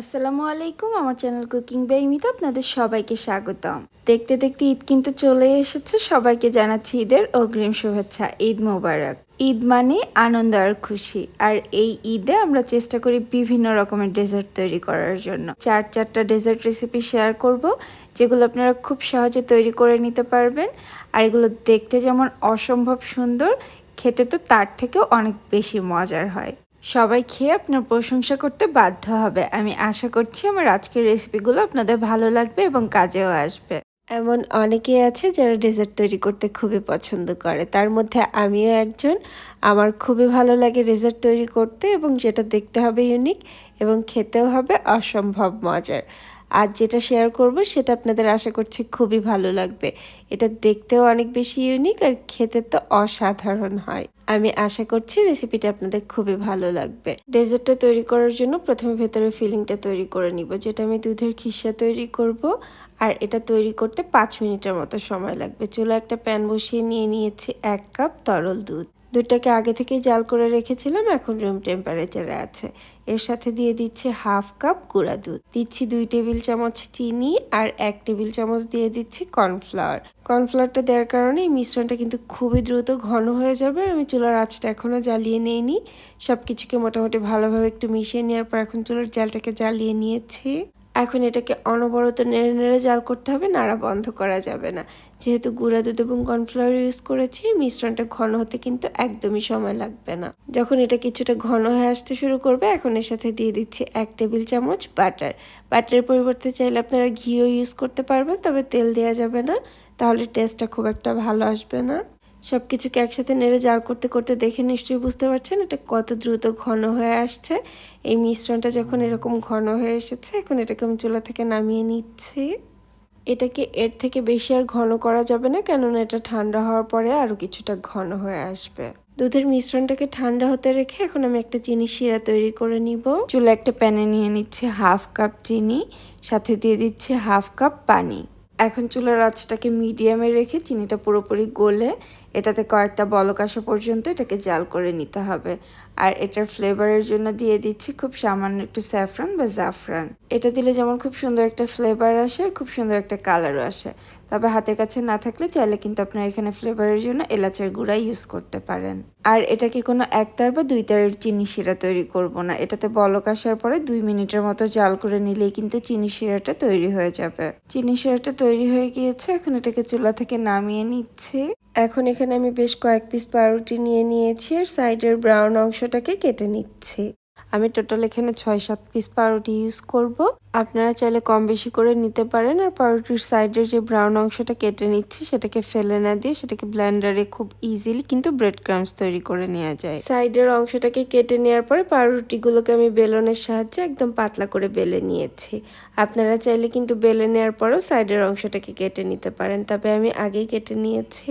আসসালামু আলাইকুম, আমার চ্যানেল কুকিং বেইমিতে আপনাদের সবাইকে স্বাগতম। দেখতে দেখতে ঈদ কিন্তু চলে এসেছে, সবাইকে জানাচ্ছি ঈদের অগ্রিম শুভেচ্ছা, ঈদ মোবারক। ঈদ মানে আনন্দ আর খুশি, আর এই ঈদে আমরা চেষ্টা করি বিভিন্ন রকমের ডেজার্ট তৈরি করার জন্য। চার চারটা ডেজার্ট রেসিপি শেয়ার করব, যেগুলো আপনারা খুব সহজে তৈরি করে নিতে পারবেন, আর এগুলো দেখতে যেমন অসম্ভব সুন্দর, খেতে তো তার থেকেও অনেক বেশি মজার হয়। সবাই খেয়ে আপনার প্রশংসা করতে বাধ্য হবে। আমি আশা করছি আমার আজকের রেসিপিগুলো আপনাদের ভালো লাগবে এবং কাজেও আসবে। এমন অনেকেই আছে যারা ডেজার্ট তৈরি করতে খুবই পছন্দ করে। তার মধ্যে আমিও একজন। আমার খুবই ভালো লাগে ডেজার্ট তৈরি করতে এবং যেটা দেখতে হবে ইউনিক এবং খেতেও হবে অসম্ভব মজার। আজ যেটা শেয়ার করব, সেটা আপনাদের আশা করছি খুবই ভালো লাগবে। এটা দেখতেও অনেক বেশি ইউনিক আর খেতে তো অসাধারণ হয়। আমি আশা করছি রেসিপিটা আপনাদের খুবই ভালো লাগবে। ডেজার্টটা তৈরি করার জন্য প্রথমে ভেতরে ফিলিংটা তৈরি করে নিব, যেটা আমি দুধের খিসা তৈরি করব। আর এটা তৈরি করতে পাঁচ মিনিটের মতো সময় লাগবে। চুলো একটা প্যান বসিয়ে নিয়ে নিয়েছি এক কাপ তরল দুধ। দুধটাকে আগে থেকেই জাল করে রেখেছিলাম, এখন রুম টেম্পারেচারে আছে। এর সাথে দিয়ে দিচ্ছি হাফ কাপ গুঁড়া দুধ। দিচ্ছি দুই টেবিল চামচ চিনি আর এক টেবিল চামচ দিয়ে দিচ্ছি কর্নফ্লাওয়ার। কর্নফ্লাওয়ারটা দেওয়ার কারণে এই মিশ্রণটা কিন্তু খুবই দ্রুত ঘন হয়ে যাবে আমি চুলার আঁচটা এখনও জ্বালিয়ে নিইনি। সব কিছুকে মোটামুটি ভালোভাবে একটু মিশিয়ে নেওয়ার পর এখন চুলার জালটাকে জ্বালিয়ে নিয়েছি। এখন এটাকে অনবরত নেড়ে নেড়ে জাল করতে হবে, নাড়া বন্ধ করা যাবে না। যেহেতু গুঁড়া দুধ এবং কর্নফ্লাওয়ার ইউজ করেছি মিশ্রণটা ঘন হতে কিন্তু একদমই সময় লাগবে না। যখন এটা কিছুটা ঘন হয়ে আসতে শুরু করবে, এখন এর সাথে দিয়ে দিচ্ছি এক টেবিল চামচ বাটার। বাটারের পরিবর্তে চাইলে আপনারা ঘিও ইউজ করতে পারবেন, তবে তেল দেওয়া যাবে না, তাহলে টেস্টটা খুব একটা ভালো আসবে না। সব কিছুকে একসাথে নেড়ে জাল করতে করতে দেখে নিশ্চয়ই বুঝতে পারছেন এটা কত দ্রুত ঘন হয়ে আসছে। এই মিশ্রণটা যখন এরকম ঘন হয়ে এসেছে, এখন এটাকে আমি চুলা থেকে নামিয়ে নিচ্ছি। এটাকে এর থেকে বেশি আর ঘন করা যাবে না, কেননা এটা ঠান্ডা হওয়ার পরে আরও কিছুটা ঘন হয়ে আসবে। দুধের মিশ্রণটাকে ঠান্ডা হতে রেখে এখন আমি একটা চিনি শিরা তৈরি করে নিব। চুলা একটা প্যানে নিয়ে নিচ্ছি হাফ কাপ চিনি, সাথে দিয়ে দিচ্ছি হাফ কাপ পানি। এখন চুলার আঁচটাকে মিডিয়ামে রেখে চিনিটা পুরোপুরি গলে এটাতে কয়েকটা বলক আসা পর্যন্ত এটাকে জাল করে নিতে হবে। আর এটার ফ্লেভারের জন্য দিয়ে দিচ্ছি খুব সামান্য একটু স্যাফরান বা জাফরান। এটা দিলে যেমন খুব সুন্দর একটা ফ্লেভার আসে আর খুব সুন্দর একটা কালারও আসে। তবে হাতের কাছে না থাকলে চাইলে কিন্তু আপনার এখানে ফ্লেভারের জন্য এলাচের গুঁড়া ইউজ করতে পারেন। আর এটাকে কোনো একতার বা দুই তারের চিনি শিরা তৈরি করব না? এটাতে বলক আসার পরে দুই মিনিটের মতো জাল করে নিলেই কিন্তু চিনি শিরাটা তৈরি হয়ে যাবে। চিনি শিরাটা তৈরি হয়ে গিয়েছে, এখন এটাকে চুলা থেকে নামিয়ে নিচ্ছি। এখন এখানে আমি বেশ কয়েক পিস পাউরুটি নিয়ে নিয়েছি আর সাইডের ব্রাউন অংশটাকে কেটে নিচ্ছি। আমি টোটাল এখানে ছয়, সাত পিস পাউরুটি ইউজ করব। আপনারা চাইলে কম বেশি করে নিতে পারেন আর পাউরুটির সাইডের যে ব্রাউন অংশটা কেটে নিচ্ছি, সেটাকে ফেলে না দিয়ে সেটাকে ব্লেন্ডারে খুব ইজিলি কিন্তু ব্রেড ক্রামস তৈরি করে নেওয়া যায়। সাইডের অংশটাকে কেটে নেওয়ার পরে পাউরুটিগুলোকে আমি বেলনের সাহায্যে একদম পাতলা করে বেলে নিয়েছি। আপনারা চাইলে কিন্তু বেলে নেওয়ার পরেও সাইডের অংশটাকে কেটে নিতে পারেন, তবে আমি আগেই কেটে নিয়েছি।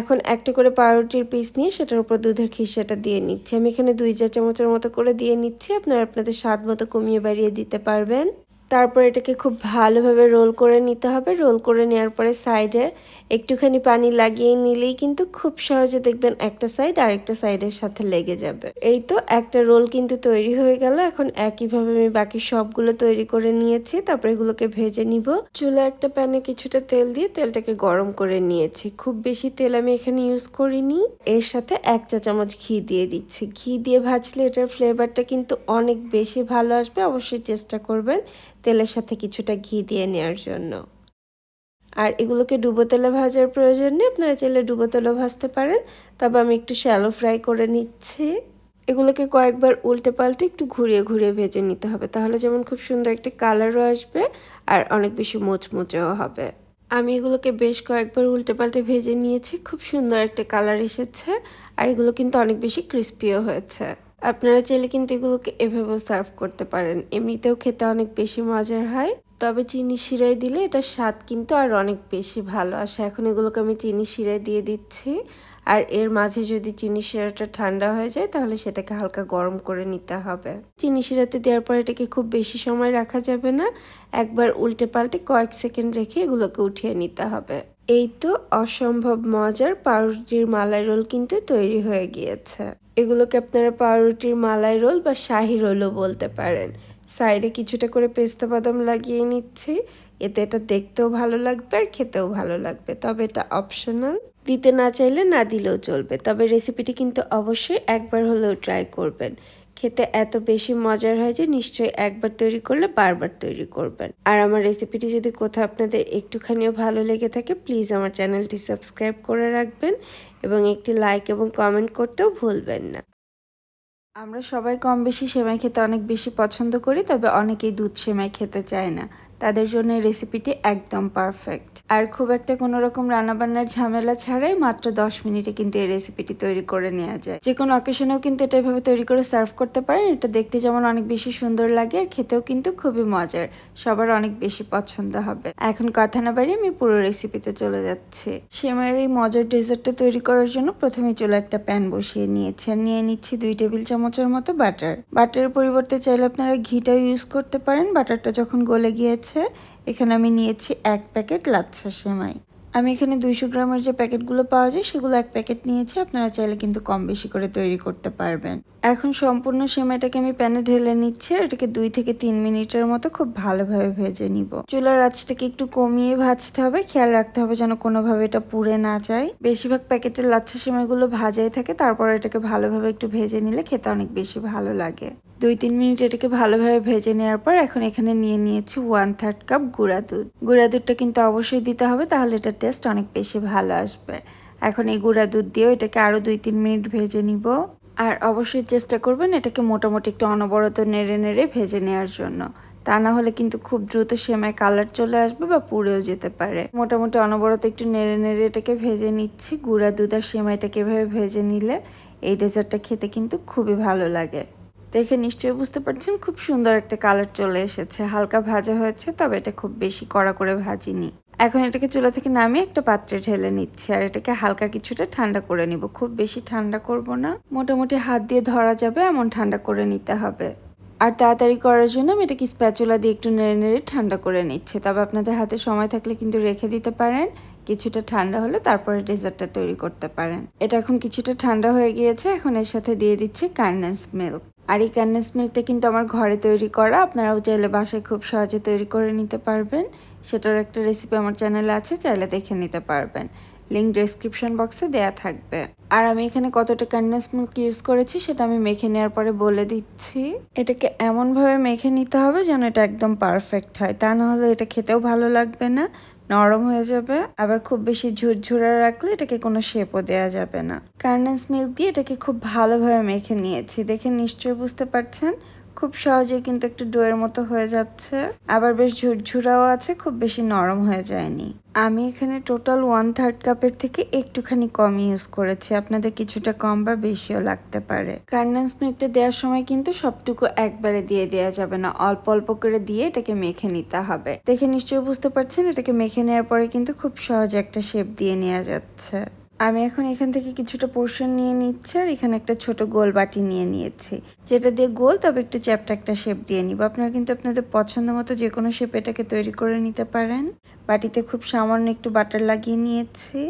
এখন একটা করে পাউরুটির পিস নিয়ে সেটার উপর দুধের খিসাটা দিয়ে নিচ্ছি। আমি এখানে দুই চা চামচের মতো করে দিয়ে নিচ্ছি। আপনারা আপনাদের স্বাদ মতো কমিয়ে বাড়িয়ে দিতে পারবেন। তারপর এটাকে খুব ভালোভাবে রোল করে নিতে হবে। রোল করে নেওয়ার পরে সাইডে একটুখানি পানি লাগিয়ে নিলেই কিন্তু খুব সহজে দেখবেন একটা সাইড আরেকটা সাইডের সাথে লেগে যাবে। এই তো একটা রোল কিন্তু তৈরি হয়ে গেল। এখন একইভাবে আমি বাকি সবগুলো তৈরি করে নিয়েছি। তারপর এগুলোকে ভেজে নিব। চুলা একটা প্যানে কিছুটা তেল দিয়ে তেলটাকে গরম করে নিয়েছি। খুব বেশি তেল আমি এখানে ইউজ করিনি। এর সাথে এক চা চামচ ঘি দিয়ে দিচ্ছি। ঘি দিয়ে ভাজলে এটার ফ্লেভারটা কিন্তু অনেক বেশি ভালো আসবে। অবশ্যই চেষ্টা করবেন। তেলের সাথে কিছুটা ঘি দিয়ে নেওয়ার জন্য। আর এগুলোকে ডুবো তেলে ভাজার প্রয়োজন নেই, আপনারা চাইলে ডুবো তেলেও ভাজতে পারেন। তবে আমি একটু শ্যালো ফ্রাই করে নিচ্ছি। এগুলোকে কয়েকবার উল্টে পাল্টে একটু ঘুরিয়ে ঘুরিয়ে ভেজে নিতে হবে। তাহলে যেমন খুব সুন্দর একটি কালারও আসবে আর অনেক বেশি মুচমুচেও হবে। আমি এগুলোকে বেশ কয়েকবার উল্টে পাল্টে ভেজে নিয়েছি। খুব সুন্দর একটা কালার এসেছে। আর এগুলো কিন্তু অনেক বেশি ক্রিস্পিও হয়েছে। আপনারা চাইলে কিন্তু এগুলোকে এভাবেও সার্ভ করতে পারেন। এমনিতেও খেতে অনেক বেশি মজার হয়। তবে চিনি শিরায় দিলে এটার স্বাদ কিন্তু আর অনেক বেশি ভালো। আসে এখন এগুলোকে আমি চিনি শিরায় দিয়ে দিচ্ছি। আর এর মাঝে যদি চিনি শিরাটা ঠান্ডা হয়ে যায়, তাহলে সেটাকে হালকা গরম করে নিতে হবে। চিনি শিরাতে দেওয়ার পর এটাকে খুব বেশি সময় রাখা যাবে না। একবার উল্টে পাল্টে কয়েক সেকেন্ড রেখে এগুলোকে উঠিয়ে নিতে হবে। এই তো অসম্ভব মজার পাউরুটির মালাই রোল কিন্তু তৈরি হয়ে গিয়েছে। এগুলোকে আপনারা পাউরুটির মালাই রোল বা শাহি রোলও বলতে পারেন। সাইডে কিছুটা করে পেস্তা বাদাম লাগিয়ে নিচ্ছি। এতে এটা দেখতেও ভালো লাগবে আর খেতেও ভালো লাগবে। তবে এটা অপশনাল দিতে না চাইলে না দিলেও চলবে। তবে রেসিপিটি কিন্তু অবশ্যই একবার হলেও ট্রাই করবেন। খেতে এত বেশি মজার হয় যে নিশ্চয়ই একবার তৈরি করলে বারবার তৈরি করবেন। আর আমার রেসিপিটি যদি কোথাও আপনাদের একটুখানিও ভালো লেগে থাকে প্লিজ আমার চ্যানেলটি সাবস্ক্রাইব করে রাখবেন এবং একটি লাইক এবং কমেন্ট করতেও ভুলবেন না। আমরা সবাই কম বেশি সেমাই খেতে অনেক বেশি পছন্দ করি, তবে অনেকেই দুধ সেমাই খেতে চায় না। তাদের জন্য এই রেসিপিটি একদম পারফেক্ট আর খুব একটা কোনো রকম রান্নাবান্নার ঝামেলা ছাড়াই মাত্র দশ মিনিটে কিন্তু এই রেসিপিটি তৈরি করে নেওয়া যায়। যে কোনো অকেশনেও কিন্তু এটা এভাবে তৈরি করে সার্ভ করতে পারেন। এটা দেখতে যেমন অনেক বেশি সুন্দর লাগে আর খেতেও কিন্তু খুবই মজার। সবার অনেক বেশি পছন্দ হবে। এখন কথা না বাড়িয়ে আমি পুরো রেসিপিতে চলে যাচ্ছি। সেমাইয়ের এই মজার ডেজার্টটা তৈরি করার জন্য প্রথমে চলে একটা প্যান বসিয়ে নিয়েছি আর নিয়ে নিচ্ছি দুই টেবিল চামচের মতো বাটার বাটারের পরিবর্তে চাইলে আপনারা ঘিটাও ইউজ করতে পারেন। বাটারটা যখন গলে গিয়েছে এখানে আমি নিয়েছি এক প্যাকেট লাচ্ছা সেমাই। আমি এখানে দুইশো গ্রামের যে প্যাকেটগুলো পাওয়া যায়, সেগুলো এক প্যাকেট নিয়েছি। আপনারা চাইলে কিন্তু কম বেশি করে তৈরি করতে পারবেন। এখন সম্পূর্ণ সেমাইটাকে আমি প্যানে ঢেলে নিচ্ছি এটাকে দুই থেকে তিন মিনিটের মতো খুব ভালোভাবে ভেজে নিব। চুলার আঁচটাকে একটু কমিয়ে ভাজতে হবে। খেয়াল রাখতে হবে যেন কোনোভাবে এটা পুড়ে না যায়। বেশিরভাগ প্যাকেটের লাচ্ছা সেমাইগুলো ভাজাই থাকে, তারপর এটাকে ভালোভাবে একটু ভেজে নিলে খেতে অনেক বেশি ভালো লাগে। দুই তিন মিনিট এটাকে ভালোভাবে ভেজে নেওয়ার পর এখন এখানে নিয়ে নিয়েছি ওয়ান থার্ড কাপ গুঁড়া দুধ। গুঁড়া দুধটা কিন্তু অবশ্যই দিতে হবে, তাহলে এটার টেস্ট অনেক বেশি ভালো আসবে। এখন এই গুঁড়া দুধ দিয়েও এটাকে আরও দুই তিন মিনিট ভেজে নিব। আর অবশ্যই চেষ্টা করবেন এটাকে মোটামুটি একটু অনবরত নেড়ে নেড়ে ভেজে নেওয়ার জন্য। তা না হলে কিন্তু খুব দ্রুত সেমায় কালার চলে আসবে বা পুড়েও যেতে পারে। মোটামুটি অনবরত একটু নেড়ে নেড়ে এটাকে ভেজে নিচ্ছি। গুঁড়া দুধ আর সেমাইটাকে এভাবে ভেজে নিলে এই ডেজার্টটা খেতে কিন্তু খুবই ভালো লাগে। দেখে নিশ্চয়ই বুঝতে পারছেন, খুব সুন্দর একটা কালার চলে এসেছে। হালকা ভাজা হয়েছে, তবে এটা খুব বেশি কড়া করে ভাজিনি। এখন এটাকে চুলা থেকে নামিয়ে একটা পাত্রে ঢেলে নিচ্ছি, আর এটাকে হালকা কিছুটা ঠান্ডা করে নিব। খুব বেশি ঠান্ডা করব না, মোটামুটি হাত দিয়ে ধরা যাবে, এমন ঠান্ডা করে নিতে হবে। আর তাড়াতাড়ি করার জন্য আমি এটাকে স্প্যাচুলা দিয়ে একটু নেড়ে নেড়ে ঠান্ডা করে নিচ্ছে। তবে আপনাদের হাতে সময় থাকলে কিন্তু রেখে দিতে পারেন, কিছুটা ঠান্ডা হলে তারপরে ডেজার্টটা তৈরি করতে পারেন। এটা এখন কিছুটা ঠান্ডা হয়ে গিয়েছে, এখন এর সাথে দিয়ে দিচ্ছি কার্নেন্স মিল্ক। আর এই কার্নেন্স মিল্কটা কিন্তু আমার ঘরে তৈরি করা, আপনারাও চাইলে বাসায় খুব সহজে তৈরি করে নিতে পারবেন। সেটার একটা রেসিপি আমার চ্যানেলে আছে, চাইলে দেখে নিতে পারবেন। লিঙ্ক ডেসক্রিপশন বক্সে দেয়া থাকবে। আর আমি এখানে কতটা কন্ডেন্স মিল্ক ইউজ করেছি, সেটা আমি মেখে নেওয়ার পরে বলে দিচ্ছি। এটাকে এমনভাবে মেখে নিতে হবে যেন এটা একদম পারফেক্ট হয়। তা নাহলে এটা খেতেও ভালো লাগবে না। নরম হয়ে যাবে। আবার খুব বেশি ঝুরঝুরা রাখলে এটাকে কোনো শেপও দেওয়া যাবে না। কার্নেন্স মিল্ক দিয়ে এটাকে খুব ভালোভাবে মেখে নিয়েছি। দেখে নিশ্চয়ই বুঝতে পারছেন খুব সহজেই কিন্তু একটু ডোয়ের মতো হয়ে যাচ্ছে। আবার বেশ ঝুরঝুরাও আছে, খুব বেশি নরম হয়ে যায়নি। আমি এখানে টোটাল ওয়ান থার্ড কাপের থেকে একটুখানি কম ইউজ করেছি। আপনাদের কিছুটা কম বা বেশিও লাগতে পারে। কার্নেন্স মিল্কটা দেওয়ার সময় কিন্তু সবটুকু একবারে দিয়ে দেওয়া যাবে না। অল্প অল্প করে দিয়ে এটাকে মেখে নিতে হবে। দেখে নিশ্চয়ই বুঝতে পারছেন, এটাকে মেখে নেওয়ার পরে কিন্তু খুব সহজে একটা শেপ দিয়ে নেওয়া যাচ্ছে। আমি এখন এখান থেকে কিছুটা পোর্শন নিয়ে নিচ্ছি আর এখানে একটা ছোট গোল বাটি নিয়ে নিয়েছি। যেটা দিয়ে গোল তবে একটু চ্যাপটা একটা শেপ দিয়ে নিব। আপনারা কিন্তু আপনাদের পছন্দ মতো যে কোনো শেপ এটাকে তৈরি করে নিতে পারেন। বাটিতে খুব সামান্য একটু বাটার লাগিয়ে নিয়েছি।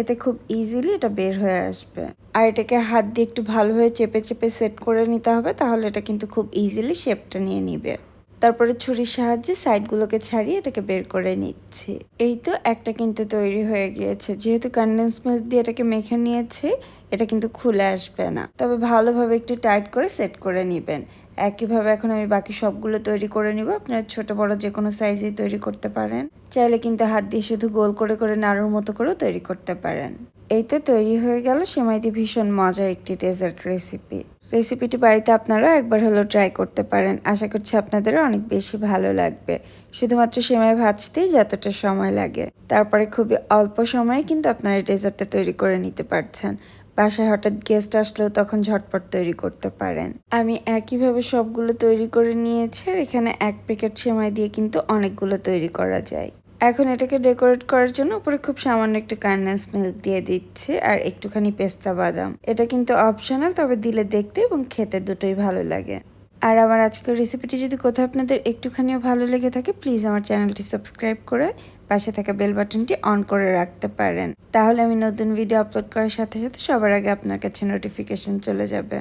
এতে খুব ইজিলি এটা বের হয়ে আসবে। আর এটাকে হাত দিয়ে একটু ভালোভাবে চেপে চেপে সেট করে নিতে হবে, তাহলে এটা কিন্তু খুব ইজিলি শেপটা নিয়ে নিবে। তারপরে ছুরির সাহায্যে সাইডগুলোকে ছাড়িয়ে এটাকে বের করে নিচ্ছি। এই তো একটা কিন্তু তৈরি হয়ে গিয়েছে। যেহেতু কন্ডেন্স মিল্ক দিয়ে এটাকে মেখে নিয়েছে, এটা কিন্তু খুলে আসবে না। তবে ভালোভাবে একটু টাইট করে সেট করে নেবেন। একইভাবে এখন আমি বাকি সবগুলো তৈরি করে নিব। আপনারা ছোট, বড় যে কোনো সাইজেই তৈরি করতে পারেন। চাইলে কিন্তু হাত দিয়ে শুধু গোল করে করে, নাড়ুর মতো করেও তৈরি করতে পারেন। এই তো তৈরি হয়ে গেল। সেমাই দিয়ে ভীষণ মজার একটি ডেজার্ট রেসিপি রেসিপিটি বাড়িতে আপনারাও একবার হলেও ট্রাই করতে পারেন। আশা করছি আপনাদেরও অনেক বেশি ভালো লাগবে। শুধুমাত্র সেমাই ভাজতেই যতটা সময় লাগে। তারপরে খুবই অল্প সময়ে কিন্তু আপনারা এই ডেজার্টটা তৈরি করে নিতে পারছেন। বাসায় হঠাৎ গেস্ট আসলেও তখন ঝটপট তৈরি করতে পারেন। আমি একইভাবে সবগুলো তৈরি করে নিয়েছি আর এখানে এক প্যাকেট সেমাই দিয়ে কিন্তু অনেকগুলো তৈরি করা যায়। এখন এটাকে ডেকোরেট করার জন্য উপরে খুব সামান্য একটু কান্ডেন্স মিল্ক দিয়ে দিচ্ছে আর একটুখানি পেস্তা বাদাম। এটা কিন্তু অপশনাল তবে দিলে দেখতে এবং খেতে দুটোই ভালো লাগে। আর আমার আজকের রেসিপিটি যদি কোথাও আপনাদের একটুখানিও ভালো লেগে থাকে প্লিজ আমার চ্যানেলটি সাবস্ক্রাইব করে পাশে থাকা বেল বাটনটি অন করে রাখতে পারেন। তাহলে আমি নতুন ভিডিও আপলোড করার সাথে সাথে সবার আগে আপনার কাছে নোটিফিকেশন চলে যাবে।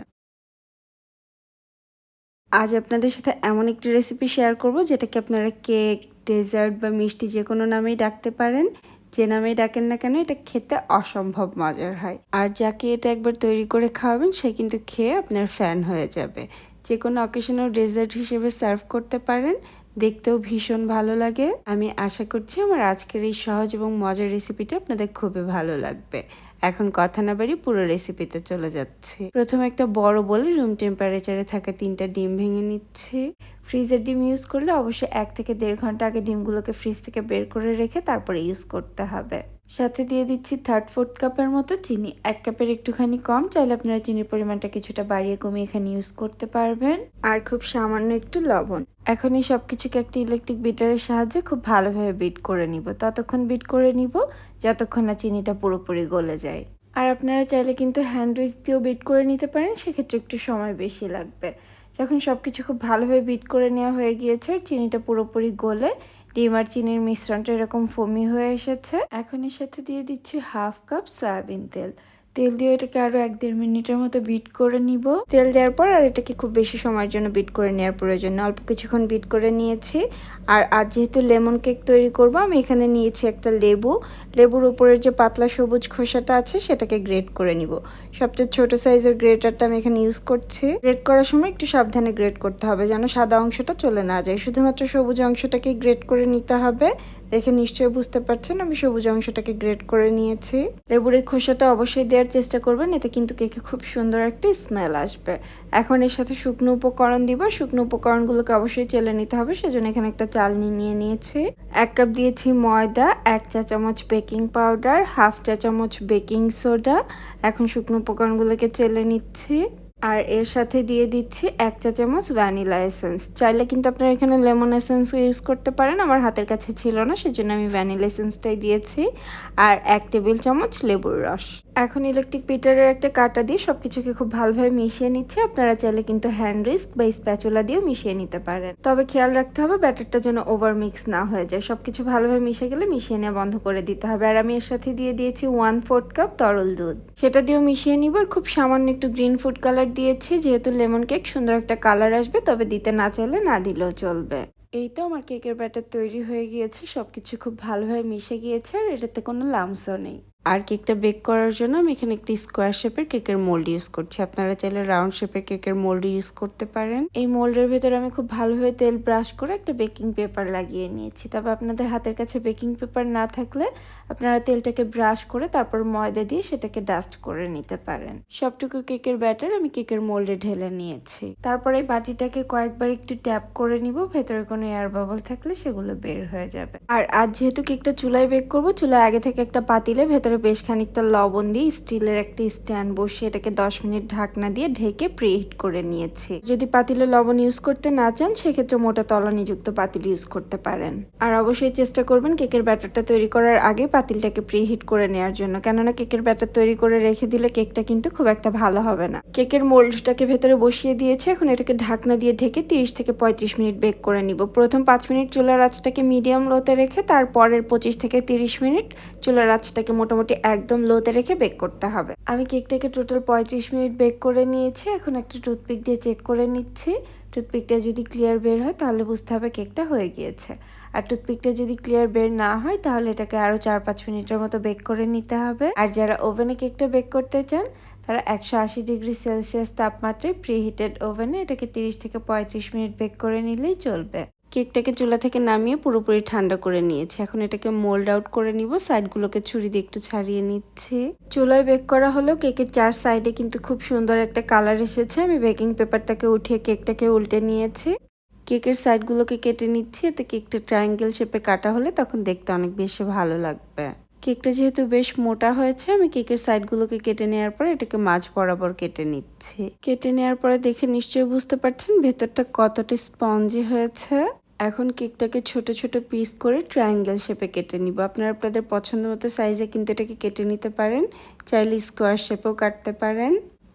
আজ আপনাদের সাথে এমন একটি রেসিপি শেয়ার করব, যেটাকে আপনারা কেক ডেজার্ট বা মিষ্টি যে কোনো নামেই ডাকতে পারেন। যে নামেই ডাকেন না কেন, এটা খেতে অসম্ভব মজার হয়। আর যাকে এটা একবার তৈরি করে খাওয়াবেন, সে কিন্তু খেয়ে আপনার ফ্যান হয়ে যাবে। যে কোনো অকেশনাল ডেজার্ট হিসেবে সার্ভ করতে পারেন। দেখতেও ভীষণ ভালো লাগে। আমি আশা করছি আমার আজকের এই সহজ এবং মজার রেসিপিটা আপনাদের খুবই ভালো লাগবে। এখন কথা না বাড়ি পুরো রেসিপিতে চলে যাচ্ছে। প্রথমে একটা বড় বলে রুম টেম্পারেচারে থাকা তিনটা ডিম ভেঙে নিচ্ছে। ফ্রিজের ডিম ইউজ করলে অবশ্যই এক থেকে দেড় ঘণ্টা আগে ডিমগুলোকে ফ্রিজ থেকে বের করে রেখে তারপরে ইউজ করতে হবে। সাথে দিয়ে দিচ্ছি থার্ড ফোর্থ কাপের মতো চিনি। এক কাপের একটুখানি কম চাইলে আপনারা চিনির পরিমাণটা কিছুটা বাড়িয়ে কমিয়ে এখানে ইউজ করতে পারবেন। আর খুব সামান্য একটু লবণ। এখন এই সব কিছুকে একটি ইলেকট্রিক বিটারের সাহায্যে খুব ভালোভাবে বিট করে নিব। ততক্ষণ বিট করে নিব যতক্ষণ না চিনিটা পুরোপুরি গলে যায়। আর আপনারা চাইলে কিন্তু হ্যান্ড উইচ দিয়েও বিট করে নিতে পারেন সেক্ষেত্রে একটু সময় বেশি লাগবে। যখন সব কিছু খুব ভালোভাবে বিট করে নেওয়া হয়ে গিয়েছে চিনিটা পুরোপুরি গলে ডিম আর চিনির মিশ্রণটা এরকম ফমি হয়ে এসেছে। এখন এর সাথে দিয়ে দিচ্ছি হাফ কাপ সয়াবিন তেল। তেল দিয়ে এটাকে আরও এক দেড় মিনিটের মতো বিট করে নিব। তেল দেওয়ার পর আর এটাকে খুব বেশি সময়ের জন্য বিট করে নেওয়ার প্রয়োজন অল্প কিছুক্ষণ বিট করে নিয়েছি। আর আজ যেহেতু লেমন কেক তৈরি করব, আমি এখানে নিয়েছি একটা লেবু। লেবুর উপরের যে পাতলা সবুজ খোসাটা আছে, সেটাকে গ্রেট করে নিব। সবচেয়ে ছোট সাইজের গ্রেটারটা আমি এখানে ইউজ করছি। গ্রেট করার সময় একটু সাবধানে গ্রেট করতে হবে, যেন সাদা অংশটা চলে না যায়। শুধুমাত্র সবুজ অংশটাকে গ্রেট করে নিতে হবে। দেখে নিশ্চয়ই বুঝতে পারছেন, আমি সবুজ অংশটাকে গ্রেট করে নিয়েছি। লেবুর এই খোসাটা অবশ্যই দেওয়ার চেষ্টা করবেন, এতে কিন্তু কেকে খুব সুন্দর একটা স্মেল আসবে। এখন এর সাথে শুকনো উপকরণ দিব, শুকনো উপকরণগুলোকে অবশ্যই চেলে নিতে হবে, সেজন্য এখানে একটা চালনি নিয়ে নিয়েছি। এক কাপ দিয়েছি ময়দা, এক চা চামচ বেকিং পাউডার, হাফ চা চামচ বেকিং সোডা। এখন শুকনো উপকরণগুলোকে চেলে নিচ্ছি। আর এর সাথে দিয়ে দিচ্ছি এক চা চামচ ভ্যানিলা এসেন্স। চাইলে কিন্তু আপনারা এখানে লেমন এসেন্স ইউজ করতে পারেন, আমার হাতের কাছে ছিল না, সেজন্য আমি ভ্যানিলা এসেন্সটাই দিয়েছি। আর এক টেবিল চামচ লেবুর রস। এখন ইলেকট্রিক পিটারের একটা কাটা দিয়ে সব কিছুকে খুব ভালোভাবে মিশিয়ে নিচ্ছে, আপনারা চাইলে কিন্তু হ্যান্ড রিস্ক বা স্প্যাচুলা দিয়েও মিশিয়ে নিতে পারেন। তবে খেয়াল রাখতে হবে ব্যাটারটা যেন ওভার মিক্স না হয়ে যায় সব কিছু ভালোভাবে মিশে গেলে মিশিয়ে নেওয়া বন্ধ করে দিতে হবে। আর আমি এর সাথে দিয়ে দিয়েছি ওয়ান ফোর্থ কাপ তরল দুধ। সেটা দিয়েও মিশিয়ে নিব, আর খুব সামান্য একটু গ্রিন ফুড কালার দিয়েছি, যেহেতু লেমন কেক সুন্দর একটা কালার আসবে, তবে দিতে না চাইলে না দিলেও চলবে। এই তো আমার কেকের ব্যাটার তৈরি হয়ে গিয়েছে সব কিছু খুব ভালোভাবে মিশে গিয়েছে, আর এটাতে কোনো লামসও নেই। আর কেকটা বেক করার জন্য আমি এখানে একটি স্কোয়ার শেপের কেকের মোল্ড ইউজ করছি। আপনারা চাইলে রাউন্ড শেপের কেকের মোল্ড ইউজ করতে পারেন। এই মোল্ডের ভেতরে আমি খুব ভালোভাবে তেল ব্রাশ করে একটা বেকিং পেপার লাগিয়ে নিয়েছি। তবে আপনাদের হাতের কাছে বেকিং পেপার না থাকলে আপনারা তেলটাকে ব্রাশ করে তারপর ময়দা দিয়ে সেটাকে ডাস্ট করে নিতে পারেন। সবটুকু কেকের ব্যাটার আমি কেকের মোল্ডে ঢেলে নিয়েছি। তারপরে বাটিটাকে কয়েকবার একটু ট্যাপ করে নিব। ভেতরে কোনো এয়ার বাবল থাকলে সেগুলো বের হয়ে যাবে। আর আজ যেহেতু কেকটা চুলায় বেক করব, চুলায় আগে থেকে একটা পাতিলে ভেতরে বেশ খানিকটা লবণ দিয়ে স্টিলের একটা স্ট্যান্ড বসিয়ে এটাকে দশ মিনিট ঢাকনা দিয়ে ঢেকে প্রিহিট করে নিয়েছি। যদি পাতিলে লবণ ইউজ করতে না চান, সেক্ষেত্রে মোটা তলানিযুক্ত পাতিল ইউজ করতে পারেন। আর অবশ্যই চেষ্টা করবেন কেকের ব্যাটারটা তৈরি করার আগে পাতিলটাকে প্রিহিট করে নেওয়ার জন্য, কেননা কেকের ব্যাটার তৈরি করে রেখে দিলে কেকটা কিন্তু খুব একটা ভালো হবে না। কেকের মোল্ডটাকে ভেতরে বসিয়ে দিয়েছে, এখন এটাকে ঢাকনা দিয়ে ঢেকে তিরিশ থেকে পঁয়ত্রিশ মিনিট বেক করে নিব। প্রথম পাঁচ মিনিট চুলার আঁচটাকে মিডিয়াম লোতে রেখে, তারপরের পঁচিশ থেকে তিরিশ মিনিট চুলার আঁচটাকে মোটামুটি একদম লোতে রেখে বেক করতে হবে। আমি কেকটাকে টোটাল পঁয়ত্রিশ মিনিট বেক করে নিয়েছি। এখন একটা টুথপিক দিয়ে চেক করে নিচ্ছি। টুথপিকটা যদি ক্লিয়ার বের হয়, তাহলে বুঝতে হবে কেকটা হয়ে গিয়েছে। আর টুথপিকটা যদি ক্লিয়ার বের না হয়, তাহলে এটাকে আরও চার পাঁচ মিনিটের মতো বেক করে নিতে হবে। আর যারা ওভেনে কেকটা বেক করতে চান, তারা একশো আশি ডিগ্রি সেলসিয়াস তাপমাত্রায় প্রিহিটেড ওভেনে এটাকে তিরিশ থেকে পঁয়ত্রিশ মিনিট বেক করে নিলেই চলবে। কেকটাকে চুলা থেকে নামিয়ে পুরোপুরি ঠান্ডা করে নিয়েছি। এখন এটাকে মোল্ড আউট করে নিব সাইডগুলোকে ছুরি দিয়ে একটু ছাড়িয়ে নিচ্ছি। চুলায় বেক করা হলো কেকের চার সাইডে কিন্তু খুব সুন্দর একটা কালার এসেছে। আমি বেকিং পেপারটাকে উঠিয়ে কেকটাকে উল্টে নিয়েছি। কেকের সাইডগুলোকে কেটে নিচ্ছি, এতে কেকটা ট্রায়াঙ্গেল শেপে কাটা হলে তখন দেখতে অনেক বেশি ভালো লাগবে। কেকটা যেহেতু বেশ মোটা হয়েছে, আমি কেকের সাইডগুলোকে কেটে নেওয়ার পর এটাকে মাছ বরাবর কেটে নিচ্ছি। কেটে নেওয়ার পরে দেখে নিশ্চয়ই বুঝতে পারছেন, ভেতরটা কতটা স্পঞ্জি হয়েছে। এখন কেকটাকে ছোট ছোট পিস করে ট্রায়াঙ্গেল শেপে কেটে নিব। আপনারা আপনাদের পছন্দ মতো সাইজে কিন্তু এটাকে কেটে নিতে পারেন, চাইলে স্কোয়ার শেপেও কাটতে পারেন।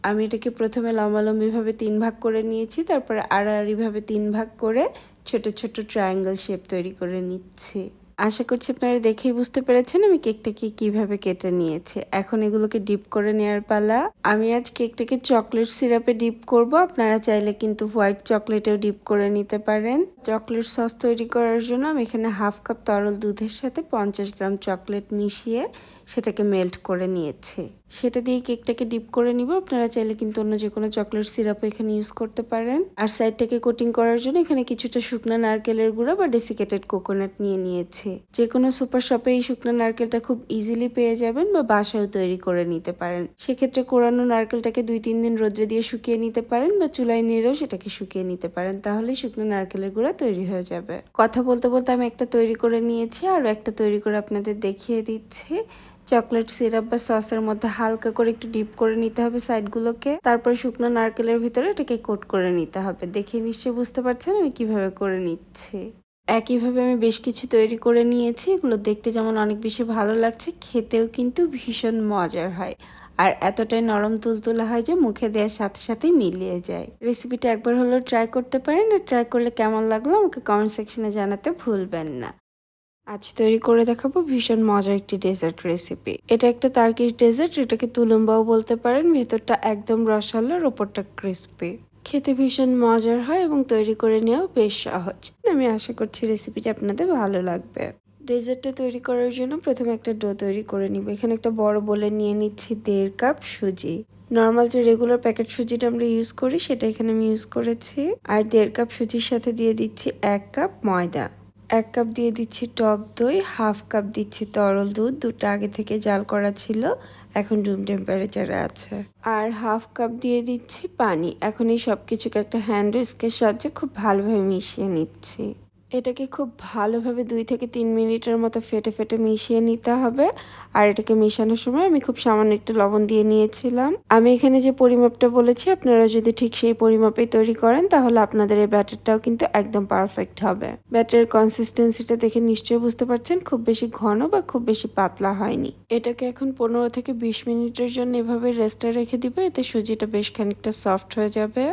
আমি এটাকে প্রথমে লম্বালম্বিভাবে তিন ভাগ করে নিয়েছি, তারপরে আড়াআড়িভাবে তিন ভাগ করে ছোট ছোট ট্রায়াঙ্গেল শেপ তৈরি করে নিচ্ছি। আশা করছি আপনারা দেখেই বুঝতে পেরেছেন আমি কেকটাকে কীভাবে কেটে নিয়েছি। এখন এগুলোকে ডিপ করে নেওয়ার পালা। আমি আজ কেকটাকে চকলেট সিরাপে ডিপ করব। আপনারা চাইলে কিন্তু হোয়াইট চকলেটেও ডিপ করে নিতে পারেন। চকলেট সস তৈরি করার জন্য আমি এখানে হাফ কাপ তরল দুধের সাথে পঞ্চাশ গ্রাম চকলেট মিশিয়ে সেটাকে মেল্ট করে নিয়েছি। সেটা দিয়ে কেকটাকে ডিপ করে নিব। আপনারা চাইলে কিন্তু অন্য যে কোনো চকলেট সিরাপও এখানে ইউজ করতে পারেন। আর সাইডটাকে কোটিং করার জন্য এখানে কিছুটা শুকনো নারকেলের গুঁড়া বা ডেসিকেটেড কোকোনাট নিয়ে নিয়েছে। যে কোনো সুপার শপে এই শুকনো নারকেলটা খুব ইজিলি পেয়ে যাবেন বা বাসায়ও তৈরি করে নিতে পারেন। সেক্ষেত্রে কোরানো নারকেলটাকে দুই তিন দিন রোদ্রে দিয়ে শুকিয়ে নিতে পারেন বা চুলায় নিয়েও সেটাকে শুকিয়ে নিতে পারেন। তাহলে শুকনো নারকেলের গুঁড়া তৈরি হয়ে যাবে। কথা বলতে বলতে আমি একটা তৈরি করে নিয়েছি। আর একটা তৈরি করে আপনাদের দেখিয়ে দিচ্ছি। চকলেট সিরাপ বা সসের মধ্যে হালকা করে একটু ডিপ করে নিতে হবে সাইডগুলোকে। তারপর শুকনো নারকেলের ভিতরে এটাকে কোট করে নিতে হবে। দেখে নিশ্চয়ই বুঝতে পারছেন আমি কীভাবে করে নিচ্ছি। একইভাবে আমি বেশ কিছু তৈরি করে নিয়েছি। এগুলো দেখতে যেমন অনেক বেশি ভালো লাগছে, খেতেও কিন্তু ভীষণ মজার হয়। আর এতটাই নরম তুলতুলা হয় যে মুখে দেওয়ার সাথে সাথেই মিলিয়ে যায়। রেসিপিটা একবার হলেও ট্রাই করতে পারেন। আর ট্রাই করলে কেমন লাগল আমাকে কমেন্ট সেকশনে জানাতে ভুলবেন না। আজ তৈরি করে দেখাবো ভীষণ মজার একটি ডেজার্ট রেসিপি এটা একটা তার্কিশ ডেজার্ট এটাকে তুলুম্বাও বলতে পারেন, ভেতরটা একদম রসালো, আর ওপরটা ক্রিস্পি খেতে ভীষণ মজার হয় এবং তৈরি করে নেওয়াও বেশ সহজ। আমি আশা করছি রেসিপিটা আপনাদের ভালো লাগবে। ডেজার্টটা তৈরি করার জন্য প্রথমে একটা ডো তৈরি করে নিব। এখানে একটা বড় বলে নিয়ে নিচ্ছি দেড় কাপ সুজি। নর্মাল যে রেগুলার প্যাকেট সুজিটা আমরা ইউজ করি, সেটা এখানে আমি ইউজ করেছি। আর দেড় কাপ সুজির সাথে দিয়ে দিচ্ছি এক কাপ ময়দা। এক কাপ দিয়ে দিচ্ছি টক দই, হাফ কাপ দিচ্ছি তরল দুধ, দুটো আগে থেকে জাল করা ছিল, এখন রুম টেম্পারেচারে আছে। আর হাফ কাপ দিয়ে দিচ্ছি পানি, এখন এই সব কিছুকে একটা হ্যান্ড উইস্কের সাহায্যে খুব ভালোভাবে মিশিয়ে নিচ্ছি। এটাকে খুব ভালোভাবে দুই থেকে তিন মিনিটের মতো ফেটে ফেটে মিশিয়ে নিতে হবে। আর এটাকে মেশানোর সময় আমি খুব সামান্য একটু লবণ দিয়ে নিয়েছিলাম। আমি এখানে যে পরিমাপটা বলেছি, আপনারা যদি ঠিক সেই পরিমাপেই তৈরি করেন, তাহলে আপনাদের এই ব্যাটারটাও কিন্তু একদম পারফেক্ট হবে। ব্যাটারের কনসিস্টেন্সিটা দেখে নিশ্চয়ই বুঝতে পারছেন, খুব বেশি ঘন বা খুব বেশি পাতলা হয়নি। এটাকে এখন পনেরো থেকে বিশ মিনিটের জন্য এভাবে রেস্টে রেখে দিব, এতে সুজিটা বেশ খানিকটা সফট হয়ে যাবে।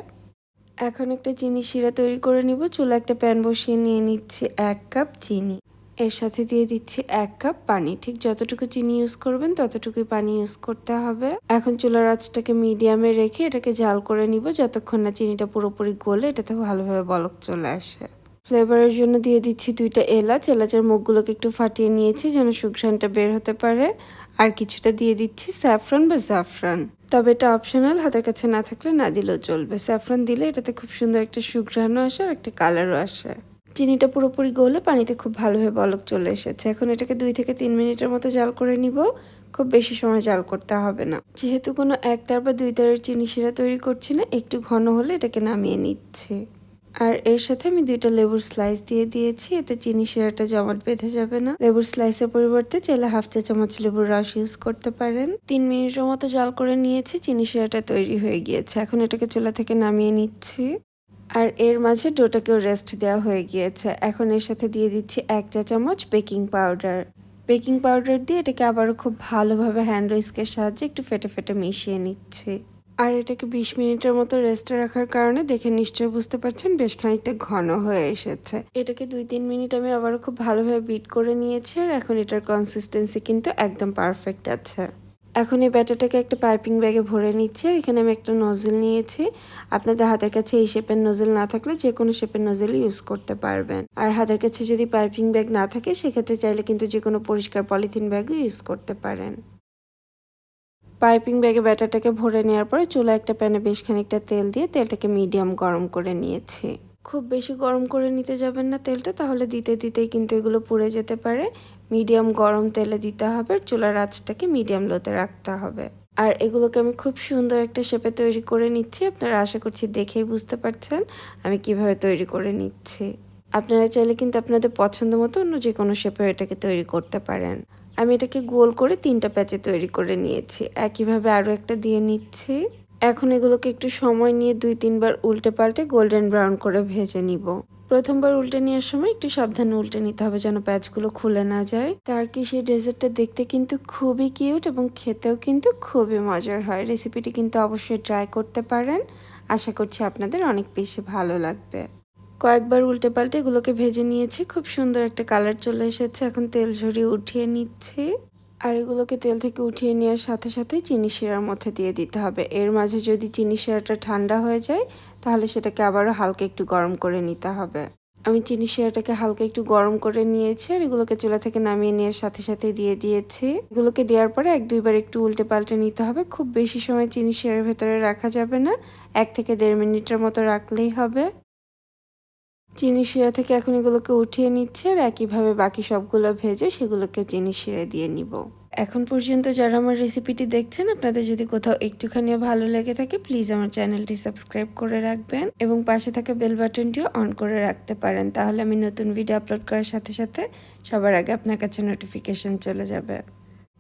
এখন একটা চিনি শিরা তৈরি করে নিব। চুলা একটা প্যান বসিয়ে নিয়ে নিচ্ছি এক কাপ চিনি। এর সাথে দিয়ে দিচ্ছি এক কাপ পানি। ঠিক যতটুকু চিনি ইউজ করবেন, ততটুকুই পানি ইউজ করতে হবে। এখন চুলার আঁচটাকে মিডিয়ামে রেখে এটাকে জাল করে নিব। যতক্ষণ না চিনিটা পুরোপুরি গলে, এটাতে ভালোভাবে বলক চলে আসে। ফ্লেভারের জন্য দিয়ে দিচ্ছি দুইটা এলাচ। এলাচের মুখগুলোকে একটু ফাটিয়ে নিয়েছি যেন সুঘ্রানটা বের হতে পারে। আর কিছুটা দিয়ে দিচ্ছি স্যাফরন বা জাফরান। তবে এটা অপশনাল হাতের কাছে না থাকলে না দিলেও চলবে। স্যাফরন দিলে এটাতে খুব সুন্দর একটা সুঘ্রাণও আসে আর একটা কালারও আসে। চিনিটা পুরোপুরি গলে পানিতে খুব ভালোভাবে বলক চলে এসেছে। এখন এটাকে দুই থেকে তিন মিনিটের মতো জাল করে নিব। খুব বেশি সময় জাল করতে হবে না। যেহেতু কোনো এক তার বা দুই তারের চিনি শিরা তৈরি করছি না, একটু ঘন হলে এটাকে নামিয়ে নিচ্ছে। আর এর সাথে আমি দুইটা লেবুর স্লাইস দিয়ে দিয়েছি। এতে চিনি শিরাটা জমাট বেঁধে যাবে না। লেবুর স্লাইসের পরিবর্তে চাইলে হাফ চা চামচ লেবুর রস ইউজ করতে পারেন। তিন মিনিটের মতো জল করে নিয়েছি, চিনি শিরাটা তৈরি হয়ে গিয়েছে। এখন এটাকে চুলা থেকে নামিয়ে নিচ্ছি। আর এর মাঝে ডোটাকেও রেস্ট দেওয়া হয়ে গিয়েছে। এখন এর সাথে দিয়ে দিচ্ছি এক চা চামচ বেকিং পাউডার বেকিং পাউডার দিয়ে এটাকে আবারও খুব ভালোভাবে হ্যান্ড উইস্কের সাহায্যে একটু ফেটে ফেটে মিশিয়ে নিচ্ছি। আর এটাকে বিশ মিনিটের মতো রেস্টে রাখার কারণে দেখে নিশ্চয়ই বুঝতে পারছেন বেশ খানিকটা ঘন হয়ে এসেছে। এটাকে দুই তিন মিনিট আমি আবারও খুব ভালোভাবে বিট করে নিয়েছি আর এখন এটার কনসিস্টেন্সি কিন্তু একদম পারফেক্ট আছে। এখন এই ব্যাটারটাকে একটা পাইপিং ব্যাগে ভরে নিচ্ছি আর এখানে আমি একটা নজল নিয়েছি। আপনাদের হাতের কাছে এই শেপের নজল না থাকলে যে কোনো শেপের নজল ইউজ করতে পারবেন। আর হাতের কাছে যদি পাইপিং ব্যাগ না থাকে, সেক্ষেত্রে চাইলে কিন্তু যে কোনো পরিষ্কার পলিথিন ব্যাগও ইউজ করতে পারেন। পাইপিং ব্যাগে ব্যাটারটাকে ভরে নেওয়ার পরে চুলা একটা প্যানে বেশ খানিকটা তেল দিয়ে তেলটাকে মিডিয়াম গরম করে নিয়েছি। খুব বেশি গরম করে নিতে যাবেন না তেলটা, তাহলে দিতে দিতেই কিন্তু এগুলো পুড়ে যেতে পারে। মিডিয়াম গরম তেলে দিতে হবে, চুলার আঁচটাকে মিডিয়াম লোতে রাখতে হবে। আর এগুলোকে আমি খুব সুন্দর একটা শেপে তৈরি করে নিচ্ছি, আপনারা আশা করছি দেখেই বুঝতে পারছেন আমি কীভাবে তৈরি করে নিচ্ছি। আপনারা চাইলে কিন্তু আপনাদের পছন্দ মতো অন্য যে কোনো শেপে এটাকে তৈরি করতে পারেন। আমি এটাকে গোল করে তিনটা প্যাচে তৈরি করে নিয়েছি। একইভাবে আরও একটা দিয়ে নিচ্ছি। এখন এগুলোকে একটু সময় নিয়ে দুই, তিনবার উল্টে পাল্টে গোল্ডেন ব্রাউন করে ভেজে নিব। প্রথমবার উল্টে নেওয়ার সময় একটু সাবধানে উল্টে নিতে হবে যেন প্যাচগুলো খুলে না যায়। তার কি সেই ডেজার্টটা দেখতে কিন্তু খুবই কিউট এবং খেতেও কিন্তু খুবই মজার হয়। রেসিপিটি কিন্তু অবশ্যই ট্রাই করতে পারেন। আশা করছি আপনাদের অনেক বেশি ভালো লাগবে। কয়েকবার উল্টে পাল্টে এগুলোকে ভেজে নিয়েছি। খুব সুন্দর একটা কালার চলে এসেছে। এখন তেল ঝরিয়ে উঠিয়ে নিচ্ছি। আর এগুলোকে তেল থেকে উঠিয়ে নেওয়ার সাথে সাথে চিনি শিরার মধ্যে দিয়ে দিতে হবে। এর মাঝে যদি চিনি শিরাটা ঠান্ডা হয়ে যায়, তাহলে সেটাকে আবারও হালকা একটু গরম করে নিতে হবে। আমি চিনি শিরাটাকে হালকা একটু গরম করে নিয়েছি আর এগুলোকে চুলা থেকে নামিয়ে নেওয়ার সাথে সাথে দিয়ে দিয়েছি। এগুলোকে দেওয়ার পরে এক দুইবার একটু উল্টে পাল্টে নিতে হবে। খুব বেশি সময় চিনি শিরার ভেতরে রাখা যাবে না। এক থেকে দেড় মিনিটের মতো রাখলেই হবে। চিনি শিরা থেকে এখন এগুলোকে উঠিয়ে নিচ্ছে আর একইভাবে বাকি সবগুলো ভেজে সেগুলোকে চিনি শিরা দিয়ে নিব। এখন পর্যন্ত যারা আমার রেসিপিটি দেখছেন, আপনাদের যদি কোথাও একটুখানিও ভালো লেগে থাকে প্লিজ আমার চ্যানেলটি সাবস্ক্রাইব করে রাখবেন এবং পাশে থাকা বেল বাটনটিও অন করে রাখতে পারেন। তাহলে আমি নতুন ভিডিও আপলোড করার সাথে সাথে সবার আগে আপনার কাছে নোটিফিকেশন চলে যাবে।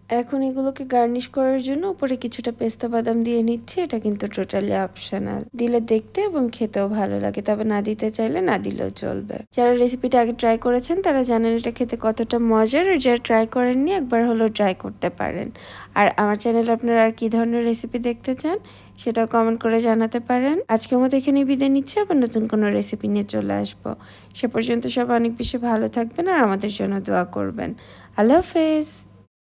এখন এগুলোকে গার্নিশ করার জন্য উপরে কিছুটা পেস্তা বাদাম দিয়ে নিচ্ছি, এটা কিন্তু টোটালি অপশনাল দিলে দেখতে এবং খেতেও ভালো লাগে, তবে না দিতে চাইলে না দিলেও চলবে। যারা রেসিপিটা আগে ট্রাই করেছেন, তারা জানেন এটা খেতে কতটা মজার, আর যারা ট্রাই করেননি, একবার হলেও ট্রাই করতে পারেন। আর আমার চ্যানেলে আপনারা আর কি ধরনের রেসিপি দেখতে চান, সেটাও কমেন্ট করে জানাতে পারেন। আজকের মতো এখানে বিদায় নিচ্ছি, আবার নতুন কোনো রেসিপি নিয়ে চলে আসব। সে পর্যন্ত সব অনেক বেশি ভালো থাকবেন, আর আমাদের জন্য দোয়া করবেন। আল্লাহ হাফেজ।